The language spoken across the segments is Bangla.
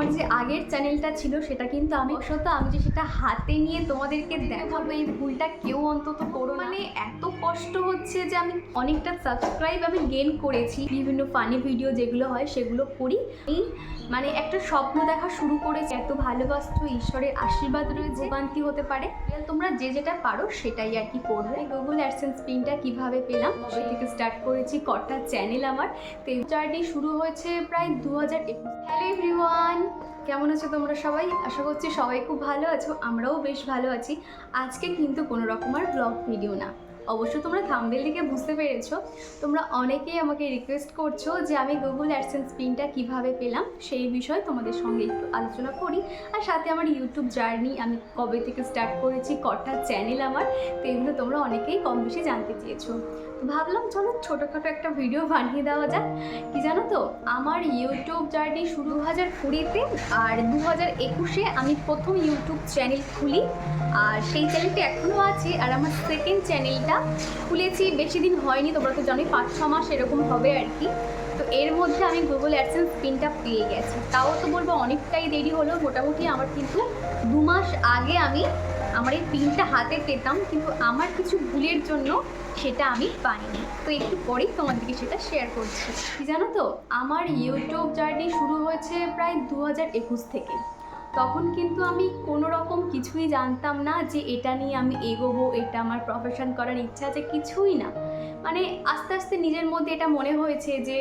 আমার যে আগের চ্যানেলটা ছিল, সেটা কিন্তু আমি অবশ্য আমি যে সেটা হাতে নিয়ে তোমাদেরকে দেখাবো, এই ভুলটা কেউ অন্তত করো মানে এত কষ্ট হচ্ছে যে আমি অনেকটা সাবস্ক্রাইব আমি গেন করেছি। বিভিন্ন ফানি ভিডিও যেগুলো হয়, সেগুলো করি। এই মানে একটা স্বপ্ন দেখা শুরু করেছে। এত ভালোবাসতো, ঈশ্বরের আশীর্বাদ রয়েছে। ভোগান্তি হতে পারে। তোমরা যে যেটা পারো, সেটাই আর কি করবে। গুগল অ্যাডসেন্স পিনটা কীভাবে পেলাম সে থেকে স্টার্ট করেছি কটা চ্যানেল আমার। তো এই শুরু হয়েছে প্রায় দু হাজার একুশ হ্যালো এভরিওয়ান কেমন আছো তোমরা সবাই? আশা করছি সবাই খুব ভালো আছো, আমরাও বেশ ভালো আছি। আজকে কিন্তু কোনো রকম আর ব্লগ ভিডিও না। অবশ্য তোমরা থাম্বেল দেখে বুঝতে পেরেছ। তোমরা অনেকেই আমাকে রিকোয়েস্ট করছ যে আমি গুগল অ্যাডসেন্স পিনটা কীভাবে পেলাম, সেই বিষয়ে তোমাদের সঙ্গে একটু আলোচনা করি। আর সাথে আমার ইউটিউব জার্নি আমি কবে থেকে স্টার্ট করেছি, কটা চ্যানেল আমার, তো এগুলো তোমরা অনেকেই কম বেশি জানতে চেয়েছো। ভাবলাম চলো ছোটোখাটো একটা ভিডিও বানিয়ে দেওয়া যাক। কি জানো তো? আমার ইউটিউব জার্নি শুরু দু হাজার কুড়িতে আর দু হাজার একুশে আমি প্রথম ইউটিউব চ্যানেল খুলি। আর সেই চ্যানেলটি এখনও আছে আর আমার সেকেন্ড চ্যানেলটা খুলেছি, বেশি দিন হয়নি, তোমরা তো জানোই পাঁচ, ছ মাস এরকম হবে আর কি। তো এর মধ্যে আমি গুগল অ্যাডসেন্স পিনটা পেয়ে গেছি। তাও তো বলব অনেকটাই দেরি হলো, মোটামুটি আমার কিন্তু দু মাস আগে আমি আমার এই পিনটা হাতে পেতাম। কিন্তু আমার কিছু ভুলের জন্য সেটা আমি পাইনি তো একটু পরেই তোমাদেরকে সেটা শেয়ার করছি। জানো তো? আমার ইউটিউব জার্নি শুরু হয়েছে প্রায় দু হাজার একুশ থেকে। তখন কিন্তু আমি কোনো রকম কিছুই জানতাম না যে এটা নিয়ে আমি এগোবো, এটা আমার প্রফেশন করার ইচ্ছা আছে, কিছুই না। মানে আস্তে আস্তে নিজের মধ্যে এটা মনে হয়েছে যে,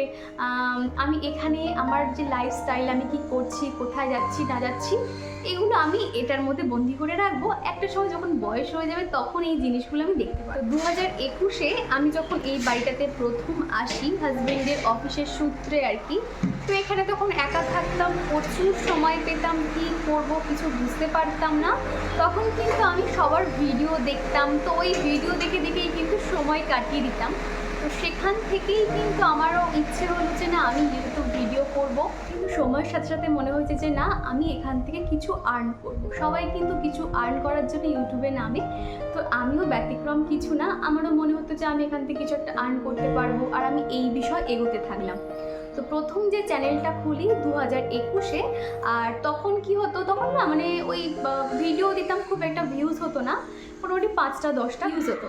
আমি এখানে আমার যে লাইফস্টাইল আমি কি করছি, কোথায় যাচ্ছি, না যাচ্ছি, এগুলো আমি এটার মধ্যে বন্দি করে রাখব। একটা সময় যখন বয়স হয়ে যাবে তখন এই জিনিসগুলো আমি দেখতে পাবো দু হাজার একুশে আমি যখন এই বাড়িটাতে প্রথম আসি হাজব্যান্ডের অফিসের সূত্রে আর কি তো এখানে তখন একা থাকতাম, প্রচুর সময় পেতাম, কি করব কিছু বুঝতে পারতাম না। তখন কিন্তু আমি সবার ভিডিও দেখতাম, তো ওই ভিডিও দেখে দেখেই কিন্তু সময় কাটিয়ে দিতাম। তো সেখান থেকেই কিন্তু আমারও ইচ্ছে হলো যে, না, আমি ইউটিউব ভিডিও করব। কিন্তু সময়ের সাথে সাথে মনে হয়েছে যে, না, আমি এখান থেকে কিছু আর্ন করব। সবাই কিন্তু কিছু আর্ন করার জন্য ইউটিউবে নামে। তো আমিও ব্যতিক্রম কিছু না, আমারও মনে হতো যে, আমি এখান থেকে কিছু একটা আর্ন করতে পারব। আর আমি এই বিষয় এগোতে থাকলাম। তো প্রথম যে চ্যানেলটা খুলি দু হাজার একুশে, আর তখন কি হতো, তখন না মানে ওই ভিডিও দিতাম খুব একটা ভিউজ হতো না, মোটামুটি পাঁচটা, দশটা ভিউজ হতো।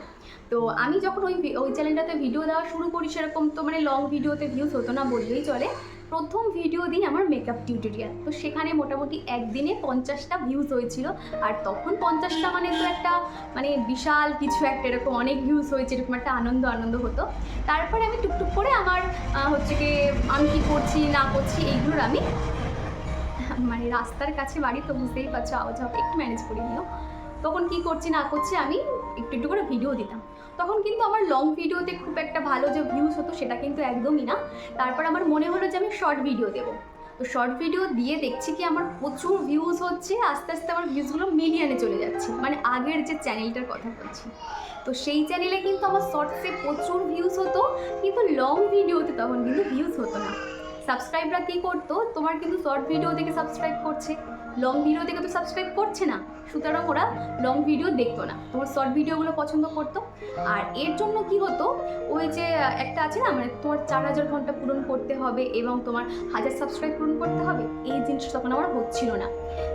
তো আমি যখন ওই ওই চ্যানেলটাতে ভিডিও দেওয়া শুরু করি সেরকম তো মানে লং ভিডিওতে ভিউজ হতো না বললেই চলে। প্রথম ভিডিও দিই আমার মেকআপ টিউটোরিয়াল তো সেখানে মোটামুটি একদিনে পঞ্চাশটা ভিউজ হয়েছিল। আর তখন পঞ্চাশটা মানে তো একটা মানে বিশাল কিছু একটা, এরকম অনেক ভিউজ হয়েছে, এরকম একটা আনন্দ আনন্দ হতো। তারপরে আমি টুকটুক করে আমার হচ্ছে কি, আমি কি করছি, না করছি, এইগুলোর আমি মানে রাস্তার কাছে বাড়ি, তো বুঝতেই পারছ আওয়াজ একটু ম্যানেজ করে নিও। তখন কি করছি, না করছি, আমি একটু একটু করে ভিডিও দিতাম। তখন কিন্তু আমার লং ভিডিওতে খুব একটা ভালো যে ভিউজ হতো সেটা কিন্তু একদমই না। তারপর আমার মনে হলো যে আমি শর্ট ভিডিও দেবো। তো শর্ট ভিডিও দিয়ে দেখছি কি আমার প্রচুর ভিউজ হচ্ছে, আস্তে আস্তে আমার ভিউজগুলো মিলিয়নে চলে যাচ্ছে। মানে আগের যে চ্যানেলটার কথা বলছি। তো সেই চ্যানেলে কিন্তু আমার শর্টসে প্রচুর ভিউজ হতো, কিন্তু লং ভিডিওতে তখন কিন্তু ভিউজ হতো না। সাবস্ক্রাইবরা কী করতো? তোমার কিন্তু শর্ট ভিডিও দেখে সাবস্ক্রাইব করছে। লং ভিডিও দেখে তো সাবস্ক্রাইব করছে না। সুতরাং ওরা লং ভিডিও দেখতো না। তোমার শর্ট ভিডিওগুলো পছন্দ করতো। আর এর জন্য কি হতো? ওই যে একটা আছে না মানে তোমার চার হাজার ঘণ্টা পূরণ করতে হবে এবং তোমার হাজার সাবস্ক্রাইব পূরণ করতে হবে, এই জিনিসটা তখন আমার হচ্ছিল না।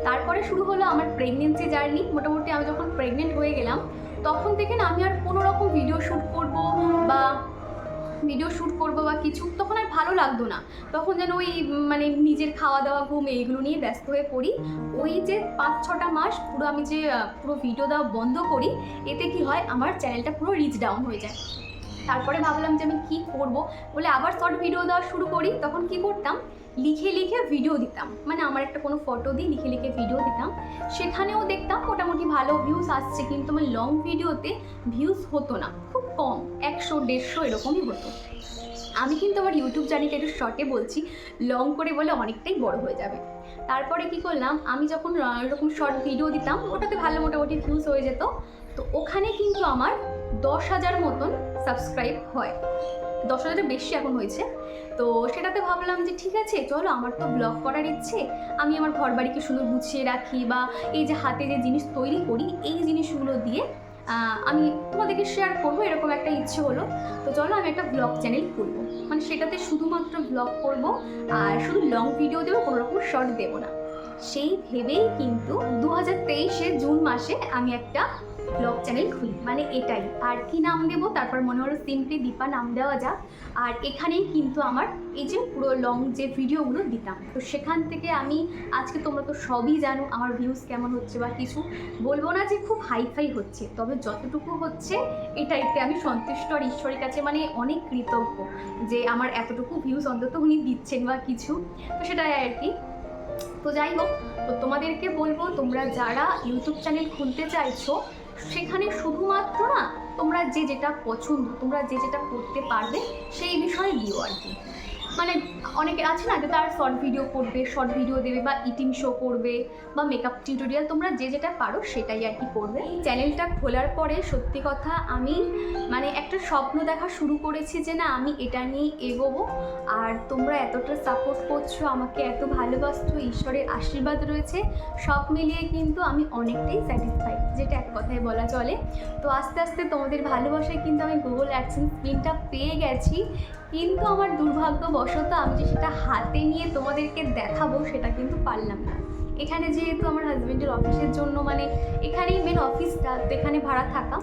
তারপরে শুরু হলো আমার প্রেগনেন্সি জার্নি মোটামুটি আমি যখন প্রেগনেন্ট হয়ে গেলাম, তখন থেকে না আমি আর কোনো রকম ভিডিও শ্যুট করব বা ভিডিও শ্যুট করব বা কিছু, তখন আর ভালো লাগতো না। তখন যেন ওই মানে নিজের খাওয়া দাওয়া ঘুম, এইগুলো নিয়ে ব্যস্ত হয়ে পড়ি। ওই যে পাঁচ, ছটা মাস পুরো আমি যে পুরো ভিডিও দেওয়া বন্ধ করি, এতে কি হয়, আমার চ্যানেলটা পুরো রিচ ডাউন হয়ে যায়। তারপরে ভাবলাম যে আমি কী করব বলে আবার শর্ট ভিডিও দেওয়া শুরু করি। তখন কি করতাম? লিখে লিখে ভিডিও দিতাম। মানে আমার একটা কোনো ফটো দিয়ে লিখে লিখে ভিডিও দিতাম। সেখানেও দেখতাম মোটামুটি ভালো ভিউজ আসছে, কিন্তু আমার লং ভিডিওতে ভিউজ হতো না। খুব কম, একশো, দেড়শো এরকমই হতো। আমি কিন্তু আমার ইউটিউব চ্যানেলটা একটু শর্টে বলছি। লং করে বলে অনেকটাই বড় হয়ে যাবে। তারপরে কি করলাম? আমি যখন এরকম শর্ট ভিডিও দিতাম, ওটাতে ভালো মোটামুটি ভিউজ হয়ে যেত। তো ওখানে কিন্তু আমার দশ হাজার মতন সাবস্ক্রাইব হয়। দশ হাজারের বেশি এখন হয়েছে। তো সেটাতে ভাবলাম যে ঠিক আছে, চলো আমার তো ব্লগ করার ইচ্ছে। আমি আমার ঘর বাড়িকে সুন্দর গুছিয়ে রাখি বা এই যে হাতে যে জিনিস তৈরি করি, এই জিনিসগুলো দিয়ে আমি তোমাদেরকে শেয়ার করব, এরকম একটা ইচ্ছে হলো। তো চলো আমি একটা ব্লগ চ্যানেল খুলবো। মানে সেটাতে শুধুমাত্র ব্লগ করব আর শুধু লং ভিডিও দেবো, কোনো রকম শর্ট দেবো না। সেই ভেবেই কিন্তু দু হাজার তেইশে জুন মাসে আমি একটা ব্লগ চ্যানেল খুলি। মানে এটাই। আর কি নাম দেবো? তারপর মনে হলো সিম্পলি দীপা নাম দেওয়া যাক। আর এখানেই কিন্তু আমার এই যে পুরো লং যে ভিডিওগুলো দিতাম। তো সেখান থেকে আমি আজকে তোমরা তো সবই জানো আমার ভিউজ কেমন হচ্ছে বা কিছু। বলব না যে খুব হাইফাই হচ্ছে, তবে যতটুকু হচ্ছে এটাইতে আমি সন্তুষ্ট আর ঈশ্বরের কাছে মানে অনেক কৃতজ্ঞ যে আমার এতটুকু ভিউজ অন্তত উনি দিচ্ছেন বা কিছু। তো সেটাই আর কি। তো যাই হোক, তো তোমাদেরকে বলব, তোমরা যারা ইউটিউব চ্যানেল খুলতে চাইছো সেখানে শুধুমাত্র না তোমরা যে যেটা পছন্দ, তোমরা যে যেটা করতে পারবে, সেই বিষয়ে দিও আর কি। মানে অনেকে আছে না যে তার শর্ট ভিডিও করবে শর্ট ভিডিও দেবে বা ইটিং শো করবে বা মেকআপ টিউটোরিয়াল তোমরা যে যেটা পারো সেটাই আর কি করবে। এই চ্যানেলটা খোলার পরে সত্যি কথা আমি মানে একটা স্বপ্ন দেখা শুরু করেছি যে না, আমি এটা নিয়ে এগোবো। আর তোমরা এতটা সাপোর্ট করছ, আমাকে এত ভালোবাসছো, ঈশ্বরের আশীর্বাদ রয়েছে, সব মিলিয়ে কিন্তু আমি অনেকটাই স্যাটিসফাইড যেটা এক কথায় বলা চলে। তো আস্তে আস্তে তোমাদের ভালোবাসায় কিন্তু আমি গুগল অ্যাডসেন্স পিনটা পেয়ে গেছি। কিন্তু আমার দুর্ভাগ্যবশত আমি যে সেটা হাতে নিয়ে তোমাদেরকে দেখাবো, সেটা কিন্তু পারলাম না। এখানে যেহেতু আমার হাজব্যান্ডের অফিসের জন্য মানে এখানেই মেন অফিসটা এখানে ভাড়া থাকা।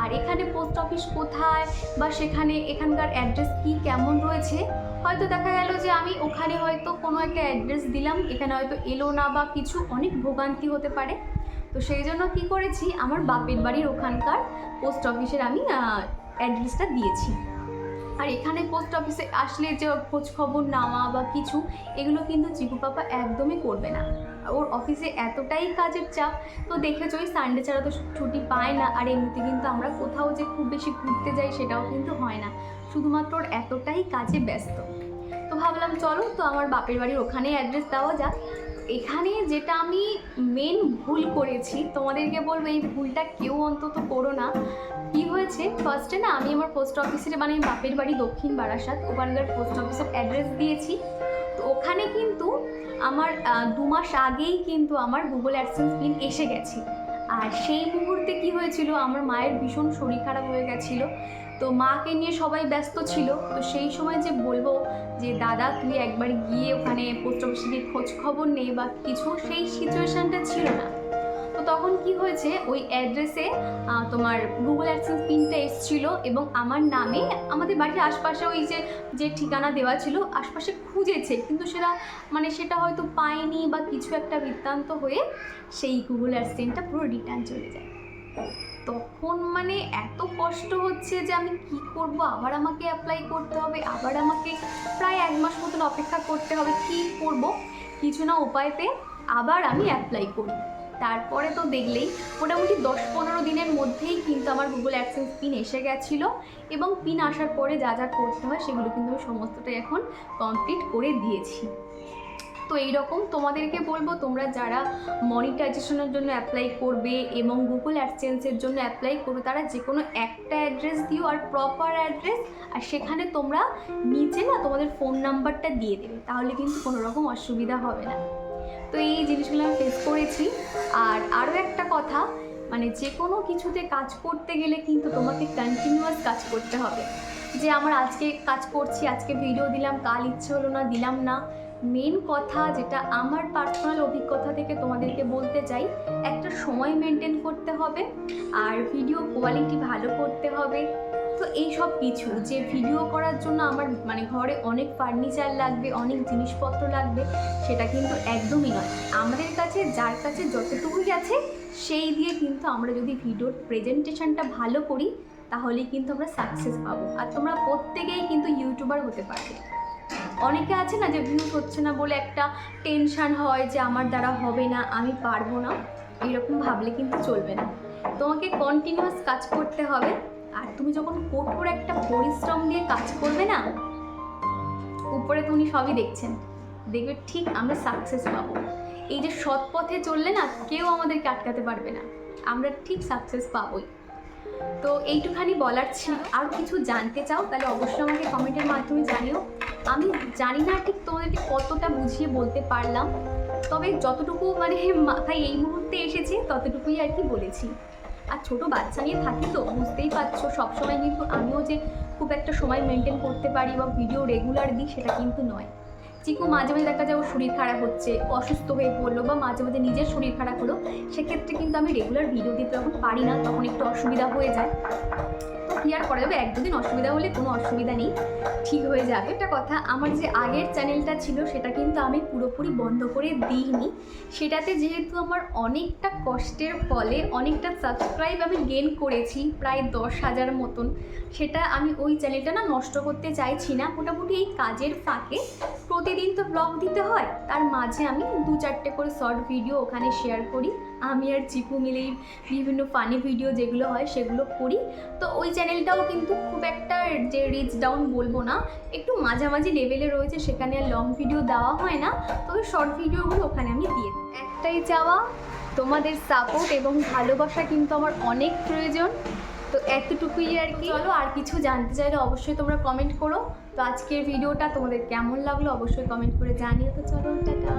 আর এখানে পোস্ট অফিস কোথায় বা সেখানে এখানকার অ্যাড্রেস কি, কেমন রয়েছে, হয়তো দেখা গেল যে আমি ওখানে হয়তো কোনো একটা অ্যাড্রেস দিলাম, এখানে হয়তো এলো না বা কিছু অনেক ভোগান্তি হতে পারে। তো সেই জন্য কী করেছি, আমার বাপের বাড়ির ওখানকার পোস্ট অফিসের আমি অ্যাড্রেসটা দিয়েছি। আর এখানে পোস্ট অফিসে আসলে যে খোঁজ খবর নেওয়া বা কিছু, এগুলো কিন্তু চিকু পাপা একদমই করবে না। ওর অফিসে এতটাই কাজের চাপ, তো দেখেছ ওই সানডে ছাড়া তো ছুটি পায় না, আর এমনিতে কিন্তু আমরা কোথাও যে খুব বেশি ঘুরতে যাই সেটাও কিন্তু হয় না। শুধুমাত্র ওর এতটাই কাজে ব্যস্ত। তো ভাবলাম চলো, তো আমার বাপের বাড়ির ওখানেই অ্যাড্রেস দেওয়া যাক। এখানে যেটা আমি মেন ভুল করেছি, তোমাদেরকে বলব এই ভুলটা কেউ অন্তত করো না। কি হয়েছে। ফার্স্টে না আমি আমার পোস্ট অফিসের মানে বাপের বাড়ি দক্ষিণ বারাসাত, ওখানকার পোস্ট অফিসের অ্যাড্রেস দিয়েছি। তো ওখানে কিন্তু আমার দু মাস আগেই কিন্তু আমার গুগল অ্যাডসেন্স পিন এসে গেছে। আর সেই মুহূর্তে কি হয়েছিল, আমার মায়ের ভীষণ শরীর খারাপ হয়ে গেছিল। তো মাকে নিয়ে সবাই ব্যস্ত ছিল। তো সেই সময় যে বলব যে, দাদা, তুই একবার গিয়ে ওখানে পোস্ট অফিসে খোঁজ খবর নে বা কিছু, সেই সিচুয়েশানটা ছিল না। তখন কি হয়েছে, ওই অ্যাড্রেসে তোমার গুগল অ্যাডসেন্স পিনটা এসেছিল এবং আমার নামে আমাদের বাড়ির আশপাশে ওই যে যে ঠিকানা দেওয়া ছিল, আশপাশে খুঁজেছে। কিন্তু সেটা মানে সেটা হয়তো পায়নি বা কিছু একটা বৃত্তান্ত হয়ে সেই গুগল অ্যাডসেন্সটা পুরো রিটার্ন চলে যায়। তখন মানে এত কষ্ট হচ্ছে যে আমি কি করব? আবার আমাকে অ্যাপ্লাই করতে হবে, আবার আমাকে প্রায় এক মাস মতন অপেক্ষা করতে হবে, কি করব? কিছু না উপায় পেয়ে আবার আমি অ্যাপ্লাই করি। তারপরে তো দেখলেই মোটামুটি দশ পনেরো দিনের মধ্যেই কিন্তু আমার গুগল অ্যাডসেন্স পিন এসে গেছিল এবং পিন আসার পরে যা যা করতে হয় সেগুলো কিন্তু আমি সমস্তটাই এখন কমপ্লিট করে দিয়েছি। তো এইরকম তোমাদেরকে বলব, তোমরা যারা মনিটাইজেশনের জন্য অ্যাপ্লাই করবে এবং গুগল অ্যাডসেন্সের জন্য অ্যাপ্লাই করবে, তারা যে কোনো একটা অ্যাড্রেস দিও আর প্রপার অ্যাড্রেস আর সেখানে তোমরা নিচে না তোমাদের ফোন নাম্বারটা দিয়ে দেবে, তাহলে কিন্তু কোনো রকম অসুবিধা হবে না। তো এই জিনিসগুলো আমি ফেস করেছি। আর আরও একটা কথা মানে যে কোনো কিছুতে কাজ করতে গেলে কিন্তু তোমাকে কন্টিনিউয়াস কাজ করতে হবে। যে আমার আজকে কাজ করছি, আজকে ভিডিও দিলাম, কাল ইচ্ছে হলো না, দিলাম না। মেন কথা যেটা আমার পার্সোনাল অভিজ্ঞতা থেকে তোমাদেরকে বলতে চাই, একটা সময় মেনটেন করতে হবে। আর ভিডিও কোয়ালিটি ভালো করতে হবে। তো এই সব কিছু যে ভিডিও করার জন্য আমার মানে ঘরে অনেক ফার্নিচার লাগবে, অনেক জিনিসপত্র লাগবে, সেটা কিন্তু একদমই নয়। আমাদের কাছে, যার কাছে যতটুকুই আছে, সেই দিয়ে কিন্তু আমরা যদি ভিডিওর প্রেজেন্টেশনটা ভালো করি, তাহলেই কিন্তু আমরা সাকসেস পাবো। আর তোমরা প্রত্যেকেই কিন্তু ইউটিউবার হতে পারবে। অনেকে আছে না যে ভিউজ হচ্ছে না বলে একটা টেনশান হয় যে আমার দ্বারা হবে না, আমি পারব না। এরকম ভাবলে কিন্তু চলবে না। তোমাকে কন্টিনিউয়াস কাজ করতে হবে। আর তুমি যখন কঠোর একটা পরিশ্রম দিয়ে কাজ করবে না, উপরে তো উনি সবই দেখছেন। দেখবে ঠিক আমরা সাকসেস পাবো। এই যে সৎ পথে চললে না কেউ আমাদেরকে আটকাতে পারবে না। আমরা ঠিক সাকসেস পাবোই। তো এইটুখানি বলার ছিল আর কিছু জানতে চাও, তাহলে অবশ্যই আমাকে কমেন্টের মাধ্যমে জানিও। আমি জানি না ঠিক তোমাদেরকে কতটা বুঝিয়ে বলতে পারলাম, তবে যতটুকু মানে মাথায় এই মুহূর্তে এসেছে, ততটুকুই আর কি বলেছি। আর ছোট বাচ্চা নিয়ে থাকি তো, বুঝতেই পারছ, সবসময় কিন্তু আমিও যে খুব একটা সময় মেনটেন করতে পারি বা ভিডিও রেগুলার দিই, সেটা কিন্তু নয়। চিকু মাঝে মাঝে দেখা যায় ওর শরীর খারাপ হচ্ছে, অসুস্থ হয়ে পড়ল বা মাঝে মাঝে নিজের শরীর খারাপ হলো, সেক্ষেত্রে কিন্তু আমি রেগুলার ভিডিও দিতে তখন পারি না, তখন একটু অসুবিধা হয়ে যায়। তো আর করা যাবে? এক দুদিন অসুবিধা হলে কোনো অসুবিধা নেই, ঠিক হয়ে যাবে। একটা কথা, আমার যে আগের চ্যানেলটা ছিল সেটা কিন্তু আমি পুরোপুরি বন্ধ করে দিইনি। সেটাতে যেহেতু আমার অনেকটা কষ্টের ফলে অনেকটা সাবস্ক্রাইব আমি গেন করেছি, প্রায় দশ হাজার মতন। সেটা আমি ওই চ্যানেলটা না নষ্ট করতে চাইছি না। মোটামুটি এই কাজের ফাঁকে প্রতিদিন তো ব্লগ দিতে হয়। তার মাঝে আমি দু চারটে করে শর্ট ভিডিও ওখানে শেয়ার করি। আমি আর চিকু মিলেই বিভিন্ন ফানি ভিডিও যেগুলো হয় সেগুলো করি। তো ওই চ্যানেলটাও কিন্তু খুব একটা যে রিচ ডাউন বলব না। একটু মাঝামাঝি লেভেলে রয়েছে, সেখানে আর লং ভিডিও দেওয়া হয় না। তবে শর্ট ভিডিওগুলো ওখানে আমি দিয়ে একটাই চাওয়া, তোমাদের সাপোর্ট এবং ভালোবাসা কিন্তু আমার অনেক প্রয়োজন। তো এতটুকুই আর কি। চলো আর কিছু জানতে চাইলে অবশ্যই তোমরা কমেন্ট করো। তো আজকের ভিডিওটা তোমাদের কেমন লাগল অবশ্যই কমেন্ট করে জানিও। তো চলো, টাটা।